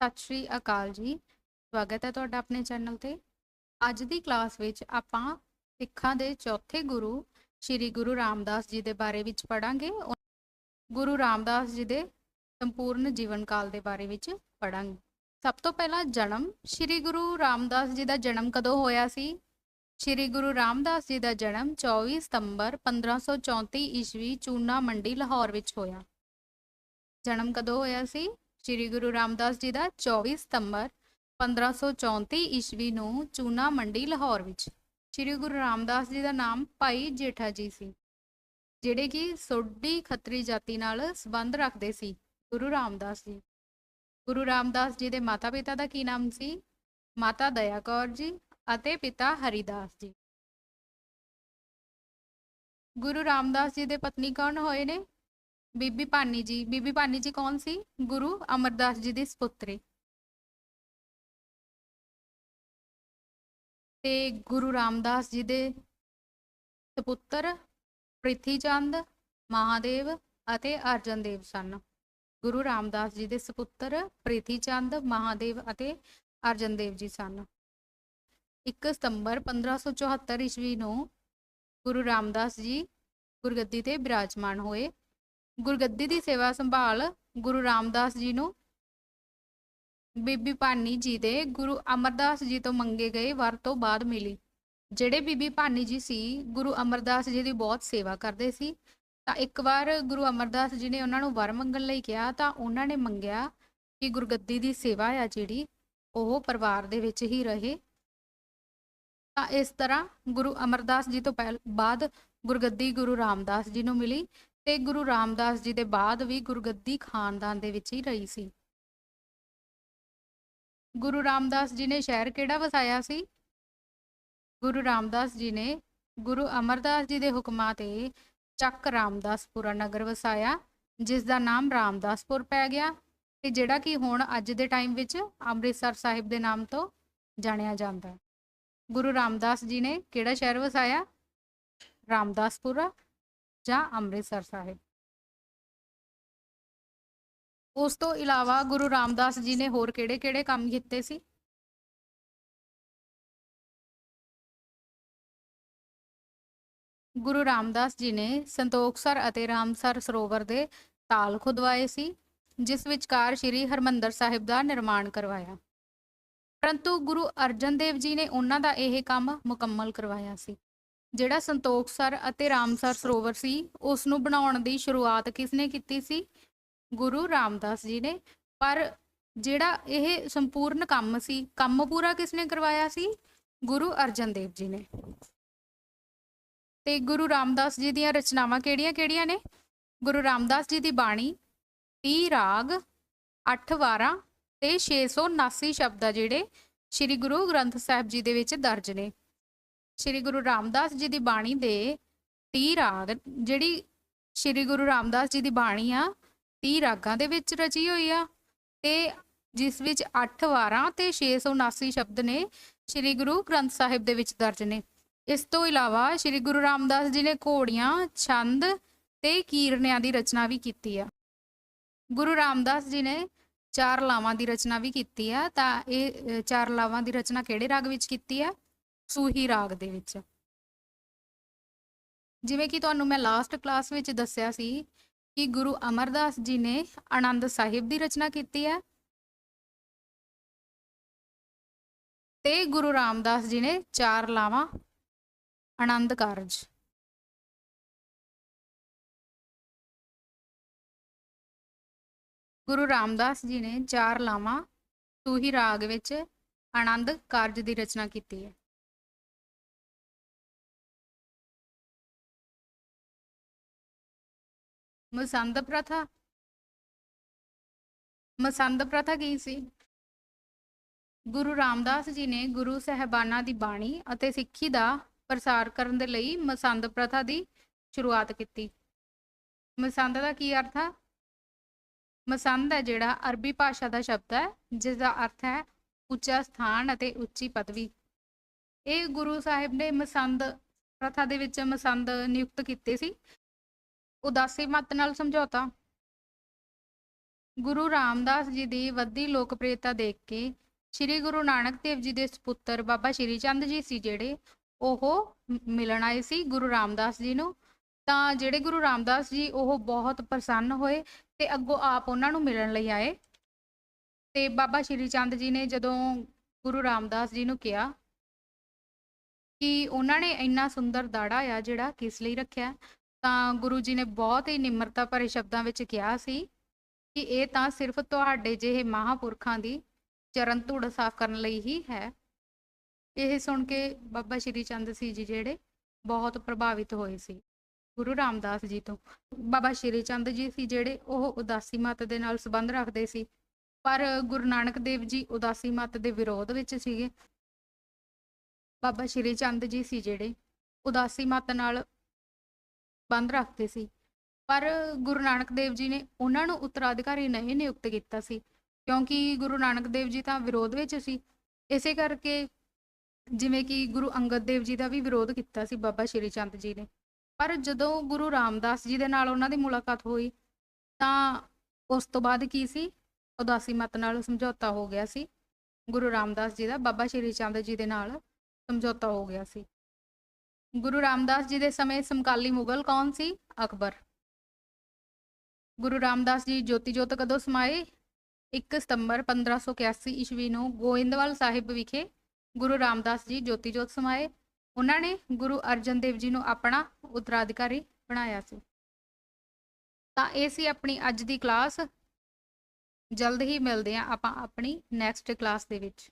ਸਤਿ ਸ਼੍ਰੀ ਅਕਾਲ ਜੀ। ਸਵਾਗਤ ਹੈ ਤੁਹਾਡਾ ਆਪਣੇ ਚੈਨਲ ਤੇ। ਅੱਜ ਦੀ ਕਲਾਸ ਵਿੱਚ ਆਪਾਂ ਸਿੱਖਾਂ ਦੇ ਚੌਥੇ ਗੁਰੂ, ਸ੍ਰੀ ਗੁਰੂ ਰਾਮਦਾਸ ਜੀ ਦੇ ਬਾਰੇ ਵਿੱਚ ਪੜਾਂਗੇ ਗੁਰੂ ਰਾਮਦਾਸ ਜੀ ਦੇ ਸੰਪੂਰਨ ਜੀਵਨ ਕਾਲ ਦੇ ਬਾਰੇ ਵਿੱਚ ਪੜਾਂਗੇ ਸਭ ਤੋਂ ਪਹਿਲਾਂ ਜਨਮ, ਸ੍ਰੀ ਗੁਰੂ ਰਾਮਦਾਸ ਜੀ ਦਾ ਜਨਮ ਕਦੋਂ ਹੋਇਆ ਸੀ? ਸ੍ਰੀ ਗੁਰੂ ਰਾਮਦਾਸ ਜੀ ਦਾ ਜਨਮ 24 ਸਤੰਬਰ 1534 ਈਸਵੀ, ਚੂਨਾ ਮੰਡੀ, ਲਾਹੌਰ ਵਿੱਚ ਹੋਇਆ। ਜਨਮ ਕਦੋਂ ਹੋਇਆ ਸੀ? ਸ੍ਰੀ ਗੁਰੂ ਰਾਮਦਾਸ ਜੀ ਦਾ 24 ਸਤੰਬਰ 1534 ਈਸਵੀ ਨੂੰ ਚੂਨਾ ਮੰਡੀ ਲਾਹੌਰ ਵਿੱਚ। ਸ੍ਰੀ ਗੁਰੂ ਰਾਮਦਾਸ ਜੀ ਦਾ ਨਾਮ ਭਾਈ ਜੇਠਾ ਜੀ ਸੀ, ਜਿਹੜੇ ਕਿ ਸੋਢੀ ਖੱਤਰੀ ਜਾਤੀ ਨਾਲ ਸੰਬੰਧ ਰੱਖਦੇ ਸੀ ਗੁਰੂ ਰਾਮਦਾਸ ਜੀ। ਗੁਰੂ ਰਾਮਦਾਸ ਜੀ ਦੇ ਮਾਤਾ-ਪਿਤਾ ਦਾ ਕੀ ਨਾਮ ਸੀ? ਮਾਤਾ ਦਇਆ ਕੌਰ ਜੀ ਅਤੇ ਪਿਤਾ ਹਰੀਦਾਸ ਜੀ। ਗੁਰੂ ਰਾਮਦਾਸ ਜੀ ਦੇ ਪਤਨੀ ਕੌਣ ਹੋਏ ਨੇ? ਬੀਬੀ ਭਾਨੀ ਜੀ, ਬੀਬੀ ਭਾਨੀ ਜੀ ਕੌਣ ਸੀ? ਗੁਰੂ ਅਮਰਦਾਸ ਜੀ ਦੀ ਸੁਪੁੱਤਰੀ। ਤੇ ਗੁਰੂ ਰਾਮਦਾਸ ਜੀ ਦੇ ਸੁਪੁੱਤਰ ਪ੍ਰਿਥੀ ਚੰਦ ਮਹਾਦੇਵ ਅਤੇ ਅਰਜਨ ਦੇਵ ਸਨ। ਗੁਰੂ ਰਾਮਦਾਸ ਜੀ ਦੇ ਸੁਪੁੱਤਰ ਪ੍ਰਿਥੀ ਚੰਦ ਮਹਾਦੇਵ ਅਤੇ ਅਰਜਨ ਦੇਵ ਜੀ ਸਨ। 1 ਸਤੰਬਰ 1574 ਈਸਵੀ ਨੂੰ ਗੁਰੂ ਰਾਮਦਾਸ ਜੀ ਗੁਰਗੱਦੀ ਤੇ ਬਿਰਾਜਮਾਨ ਹੋਏ। ਗੁਰਗੱਦੀ ਦੀ ਸੇਵਾ ਸੰਭਾਲ ਗੁਰੂ ਰਾਮਦਾਸ ਜੀ ਨੂੰ। ਬੀਬੀ ਭਾਨੀ ਜੀ ਦੇ ਗੁਰੂ ਅਮਰਦਾਸ ਜੀ ਤੋਂ ਮੰਗੇ ਗਏ ਵਰ ਤੋਂ ਬਾਅਦ ਮਿਲੀ। ਜਿਹੜੇ ਬੀਬੀ ਭਾਨੀ ਜੀ ਸੀ, ਗੁਰੂ ਅਮਰਦਾਸ ਜੀ ਦੀ ਬਹੁਤ ਸੇਵਾ ਕਰਦੇ ਸੀ। ਤਾਂ ਇੱਕ ਵਾਰ ਗੁਰੂ ਅਮਰਦਾਸ ਜੀ ਨੇ ਉਹਨਾਂ ਨੂੰ ਵਰ ਮੰਗਣ ਲਈ ਕਿਹਾ ਤਾਂ ਉਹਨਾਂ ਨੇ ਮੰਗਿਆ ਕਿ ਗੁਰਗੱਦੀ ਦੀ ਸੇਵਾ ਆ ਜਿਹੜੀ, ਉਹ ਪਰਿਵਾਰ ਦੇ ਵਿੱਚ ਹੀ ਰਹੇ। ਤਾਂ ਇਸ ਤਰ੍ਹਾਂ ਗੁਰੂ ਅਮਰਦਾਸ ਜੀ ਤੋਂ ਪਹਿਲ, ਬਾਅਦ ਗੁਰਗੱਦੀ ਗੁਰੂ ਰਾਮਦਾਸ ਜੀ ਨੂੰ ਮਿਲੀ। ਤੇ ਗੁਰੂ ਰਾਮਦਾਸ ਜੀ ਦੇ ਬਾਅਦ ਵੀ ਗੁਰਗੱਦੀ ਖਾਨਦਾਨ ਦੇ ਵਿੱਚ ਹੀ ਰਹੀ ਸੀ। ਗੁਰੂ ਰਾਮਦਾਸ ਜੀ ਨੇ ਸ਼ਹਿਰ ਕਿਹੜਾ ਵਸਾਇਆ ਸੀ? ਗੁਰੂ ਰਾਮਦਾਸ ਜੀ ਨੇ ਗੁਰੂ ਅਮਰਦਾਸ ਜੀ ਦੇ ਹੁਕਮਾਂ ਤੇ ਚੱਕ ਰਾਮਦਾਸਪੁਰਾ ਨਗਰ ਵਸਾਇਆ, ਜਿਸ ਦਾ ਨਾਮ ਰਾਮਦਾਸਪੁਰ ਪੈ ਗਿਆ ਤੇ ਜਿਹੜਾ ਕਿ ਹੁਣ ਅੱਜ ਦੇ ਟਾਈਮ ਵਿੱਚ ਅੰਮ੍ਰਿਤਸਰ ਸਾਹਿਬ ਦੇ ਨਾਮ ਤੋਂ ਜਾਣਿਆ ਜਾਂਦਾ। ਗੁਰੂ ਰਾਮਦਾਸ ਜੀ ਨੇ ਕਿਹੜਾ ਸ਼ਹਿਰ ਵਸਾਇਆ? ਰਾਮਦਾਸਪੁਰਾ। ਜਾਂ ਅੰਮ੍ਰਿਤਸਰ ਸਾਹਿਬ। ਉਸ ਤੋਂ ਇਲਾਵਾ ਗੁਰੂ ਰਾਮਦਾਸ ਜੀ ਨੇ ਹੋਰ ਕਿਹੜੇ-ਕਿਹੜੇ ਕੰਮ ਕੀਤੇ ਸੀ? ਗੁਰੂ ਰਾਮਦਾਸ ਜੀ ਨੇ ਸੰਤੋਖਸਰ ਅਤੇ ਰਾਮਸਰ ਸਰੋਵਰ ਦੇ ਤਾਲ ਖੁਦਵਾਏ ਸੀ, ਜਿਸ ਵਿਚਕਾਰ ਸ੍ਰੀ ਹਰਮੰਦਰ ਸਾਹਿਬ ਦਾ ਨਿਰਮਾਣ ਕਰਵਾਇਆ। ਪਰੰਤੂ ਗੁਰੂ ਅਰਜਨ ਦੇਵ ਜੀ ਨੇ ਉਹਨਾਂ ਦਾ ਇਹ ਕੰਮ ਮੁਕੰਮਲ ਕਰਵਾਇਆ ਸੀ। ਜਿਹੜਾ ਸੰਤੋਖ ਸਰ ਅਤੇ ਰਾਮਸਰ ਸਰੋਵਰ ਸੀ ਉਸ ਨੂੰ ਬਣਾਉਣ ਦੀ ਸ਼ੁਰੂਆਤ ਕਿਸਨੇ ਕੀਤੀ ਸੀ? ਗੁਰੂ ਰਾਮਦਾਸ ਜੀ ਨੇ। ਪਰ ਜਿਹੜਾ ਇਹ ਸੰਪੂਰਨ ਕੰਮ ਸੀ, ਕੰਮ ਪੂਰਾ ਕਿਸਨੇ ਕਰਵਾਇਆ ਸੀ? ਗੁਰੂ ਅਰਜਨ ਦੇਵ ਜੀ ਨੇ। ਤੇ ਗੁਰੂ ਰਾਮਦਾਸ ਜੀ ਦੀਆਂ ਰਚਨਾਵਾਂ ਕਿਹੜੀਆਂ-ਕਿਹੜੀਆਂ ਨੇ? ਗੁਰੂ ਰਾਮਦਾਸ ਜੀ ਦੀ ਬਾਣੀ 30 ਰਾਗ 8 ਵਾਰਾਂ ਤੇ 679 ਸ਼ਬਦ ਆ ਜਿਹੜੇ ਸ੍ਰੀ ਗੁਰੂ ਗ੍ਰੰਥ ਸਾਹਿਬ ਜੀ ਦੇ ਵਿੱਚ ਦਰਜ ਨੇ। ਸ੍ਰੀ ਗੁਰੂ ਰਾਮਦਾਸ ਜੀ ਦੀ ਬਾਣੀ ਦੇ 30 ਰਾਗ, ਜਿਹੜੀ ਸ੍ਰੀ ਗੁਰੂ ਰਾਮਦਾਸ ਜੀ ਦੀ ਬਾਣੀ ਆ 30 ਰਾਗਾਂ ਦੇ ਵਿੱਚ ਰਚੀ ਹੋਈ ਆ। ਤੇ ਜਿਸ ਵਿੱਚ 8 ਵਾਰਾਂ ਤੇ 679 ਸ਼ਬਦ ਨੇ ਸ੍ਰੀ ਗੁਰੂ ਗ੍ਰੰਥ ਸਾਹਿਬ ਦੇ ਵਿੱਚ ਦਰਜ ਨੇ। ਇਸ ਤੋਂ ਇਲਾਵਾ ਸ੍ਰੀ ਗੁਰੂ ਰਾਮਦਾਸ ਜੀ ਨੇ ਘੋੜੀਆਂ, ਛੰਦ ਤੇ ਕੀਰਨਿਆਂ ਦੀ ਰਚਨਾ ਵੀ ਕੀਤੀ ਆ। ਗੁਰੂ ਰਾਮਦਾਸ ਜੀ ਨੇ ਚਾਰ ਲਾਵਾਂ ਦੀ ਰਚਨਾ ਵੀ ਕੀਤੀ ਆ, ਤਾਂ ਇਹ ਚਾਰ ਲਾਵਾਂ ਦੀ ਰਚਨਾ ਕਿਹੜੇ ਰਾਗ ਵਿੱਚ ਕੀਤੀ ਆ? ਸੂਹੀ ਰਾਗ ਦੇ ਵਿੱਚ। ਜਿਵੇਂ ਕਿ ਤੁਹਾਨੂੰ ਮੈਂ ਲਾਸਟ ਕਲਾਸ ਵਿੱਚ ਦੱਸਿਆ ਸੀ ਕਿ ਗੁਰੂ ਅਮਰਦਾਸ ਜੀ ਨੇ ਆਨੰਦ ਸਾਹਿਬ ਦੀ ਰਚਨਾ ਕੀਤੀ ਹੈ। ਤੇ ਗੁਰੂ ਰਾਮਦਾਸ ਜੀ ਨੇ ਚਾਰ ਲਾਵਾਂ, ਆਨੰਦ ਕਾਰਜ। ਗੁਰੂ ਰਾਮਦਾਸ ਜੀ ਨੇ ਚਾਰ ਲਾਵਾਂ ਸੂਹੀ ਰਾਗ ਵਿੱਚ ਆਨੰਦ ਕਾਰਜ ਦੀ ਰਚਨਾ ਕੀਤੀ ਹੈ। ਮਸੰਦ ਪ੍ਰਥਾ? ਮਸੰਦ ਪ੍ਰਥਾ ਕੀ ਸੀ? ਗੁਰੂ ਰਾਮਦਾਸ ਜੀ ਨੇ ਗੁਰੂ ਸਹਿਬਾਨਾਂ ਦੀ ਬਾਣੀ ਅਤੇ ਸਿੱਖੀ ਦਾ ਪ੍ਰਸਾਰ ਕਰਨ ਦੇ ਲਈ ਮਸੰਦ ਪ੍ਰਥਾ ਦੀ ਸ਼ੁਰੂਆਤ ਕੀਤੀ। ਮਸੰਦ ਦਾ ਕੀ ਅਰਥ ਹੈ ਮਸੰਦ ਹੈ ਜਿਹੜਾ ਅਰਬੀ ਭਾਸ਼ਾ ਦਾ ਸ਼ਬਦ ਹੈ ਜਿਸ ਦਾ ਅਰਥ ਹੈ ਉੱਚਾ ਸਥਾਨ ਅਤੇ ਉੱਚੀ ਪਦਵੀ। ਇਹ ਗੁਰੂ ਸਾਹਿਬ ਨੇ ਮਸੰਦ ਪ੍ਰਥਾ ਦੇ ਵਿੱਚ ਮਸੰਦ ਨਿਯੁਕਤ ਕੀਤੇ ਸੀ। ਉਦਾਸੀ ਮਤ ਨਾਲ ਸਮਝੌਤਾ। ਗੁਰੂ ਰਾਮਦਾਸ ਜੀ ਦੀ ਵੱਧਦੀ ਲੋਕਪ੍ਰਿਯਤਾ ਦੇਖ ਕੇ ਸ੍ਰੀ ਗੁਰੂ ਨਾਨਕ ਦੇਵ ਜੀ ਦੇ ਸੁਪੁੱਤਰ ਬਾਬਾ ਸ਼੍ਰੀ ਚੰਦ ਜੀ ਸੀ ਜਿਹੜੇ ਉਹ ਮਿਲਣ ਆਏ ਸੀ ਗੁਰੂ ਰਾਮਦਾਸ ਜੀ ਨੂੰ। ਤਾਂ ਜਿਹੜੇ ਗੁਰੂ ਰਾਮਦਾਸ ਜੀ ਉਹ ਬਹੁਤ ਪ੍ਰਸੰਨ ਹੋਏ ਤੇ ਅੱਗੋਂ ਆਪ ਉਹਨਾਂ ਨੂੰ ਮਿਲਣ ਲਈ ਆਏ। ਤੇ ਬਾਬਾ ਸ਼੍ਰੀ ਚੰਦ ਜੀ ਨੇ ਜਦੋਂ ਗੁਰੂ ਰਾਮਦਾਸ ਜੀ ਨੂੰ ਕਿਹਾ ਕਿ ਉਹਨਾਂ ਨੇ ਇੰਨਾ ਸੁੰਦਰ ਦਾੜਾ ਆ ਜਿਹੜਾ ਕਿਸ ਲਈ ਰੱਖਿਆ? ਤਾਂ ਗੁਰੂ ਜੀ ਨੇ ਬਹੁਤ ਹੀ ਨਿਮਰਤਾ ਭਰੇ ਸ਼ਬਦਾਂ ਵਿੱਚ ਕਿਹਾ ਸੀ ਕਿ ਇਹ ਤਾਂ ਸਿਰਫ ਤੁਹਾਡੇ ਜਿਹੇ ਮਹਾਪੁਰਖਾਂ ਦੀ ਚਰਨ ਧੂੜ ਸਾਫ਼ ਕਰਨ ਲਈ ਹੀ ਹੈ। ਇਹ ਸੁਣ ਕੇ ਬਾਬਾ ਸ਼੍ਰੀ ਚੰਦ ਸੀ ਜੀ ਜਿਹੜੇ ਬਹੁਤ ਪ੍ਰਭਾਵਿਤ ਹੋਏ ਸੀ ਗੁਰੂ ਰਾਮਦਾਸ ਜੀ ਤੋਂ। ਬਾਬਾ ਸ਼੍ਰੀ ਚੰਦ ਜੀ ਸੀ ਜਿਹੜੇ ਉਹ ਉਦਾਸੀ ਮਤ ਦੇ ਨਾਲ ਸੰਬੰਧ ਰੱਖਦੇ ਸੀ, ਪਰ ਗੁਰੂ ਨਾਨਕ ਦੇਵ ਜੀ ਉਦਾਸੀ ਮਤ ਦੇ ਵਿਰੋਧ ਵਿੱਚ ਸੀਗੇ। ਬਾਬਾ ਸ਼੍ਰੀ ਚੰਦ ਜੀ ਸੀ ਜਿਹੜੇ ਉਦਾਸੀ ਮਤ ਨਾਲ ਬੰਦ ਰੱਖਦੇ ਸੀ। ਪਰ ਗੁਰੂ ਨਾਨਕ ਦੇਵ ਜੀ ਨੇ ਉਹਨਾਂ ਨੂੰ ਉੱਤਰਾਧਿਕਾਰੀ ਨਹੀਂ ਨਿਯੁਕਤ ਕੀਤਾ ਸੀ, ਕਿਉਂਕਿ ਗੁਰੂ ਨਾਨਕ ਦੇਵ ਜੀ ਤਾਂ ਵਿਰੋਧ ਵਿੱਚ ਸੀ। ਇਸੇ ਕਰਕੇ ਜਿਵੇਂ ਕਿ ਗੁਰੂ ਅੰਗਦ ਦੇਵ ਜੀ ਦਾ ਵੀ ਵਿਰੋਧ ਕੀਤਾ ਸੀ ਬਾਬਾ ਸ਼੍ਰੀ ਚੰਦ ਜੀ ਨੇ। ਪਰ ਜਦੋਂ ਗੁਰੂ ਰਾਮਦਾਸ ਜੀ ਦੇ ਨਾਲ ਉਹਨਾਂ ਦੀ ਮੁਲਾਕਾਤ ਹੋਈ, ਤਾਂ ਉਸ ਤੋਂ ਬਾਅਦ ਕੀ ਸੀ? ਉਦਾਸੀ ਮਤ ਨਾਲ ਸਮਝੌਤਾ ਹੋ ਗਿਆ ਸੀ। ਗੁਰੂ ਰਾਮਦਾਸ ਜੀ ਦਾ ਬਾਬਾ ਸ਼੍ਰੀ ਚੰਦ ਜੀ ਦੇ ਨਾਲ ਸਮਝੌਤਾ ਹੋ ਗਿਆ ਸੀ। ਗੁਰੂ ਰਾਮਦਾਸ ਜੀ ਦੇ ਸਮੇਂ ਸਮਕਾਲੀ ਮੁਗਲ ਕੌਣ ਸੀ? ਅਕਬਰ। ਗੁਰੂ ਰਾਮਦਾਸ ਜੀ ਜੋਤੀ ਜੋਤ ਕਦੋਂ ਸਮਾਏ? 1 ਸਤੰਬਰ 1581 ਈਸਵੀ ਨੂੰ ਗੋਇੰਦਵਾਲ ਸਾਹਿਬ ਵਿਖੇ ਗੁਰੂ ਰਾਮਦਾਸ ਜੀ ਜੋਤੀ ਜੋਤ ਸਮਾਏ। ਉਹਨਾਂ ਨੇ ਗੁਰੂ ਅਰਜਨ ਦੇਵ ਜੀ ਨੂੰ ਆਪਣਾ ਉੱਤਰਾਧਿਕਾਰੀ ਬਣਾਇਆ ਸੀ। ਤਾਂ ਇਹ ਸੀ ਆਪਣੀ ਅੱਜ ਦੀ ਕਲਾਸ। ਜਲਦ ਹੀ ਮਿਲਦੇ ਹਾਂ ਆਪਾਂ ਆਪਣੀ ਨੈਕਸਟ ਕਲਾਸ ਦੇ ਵਿੱਚ।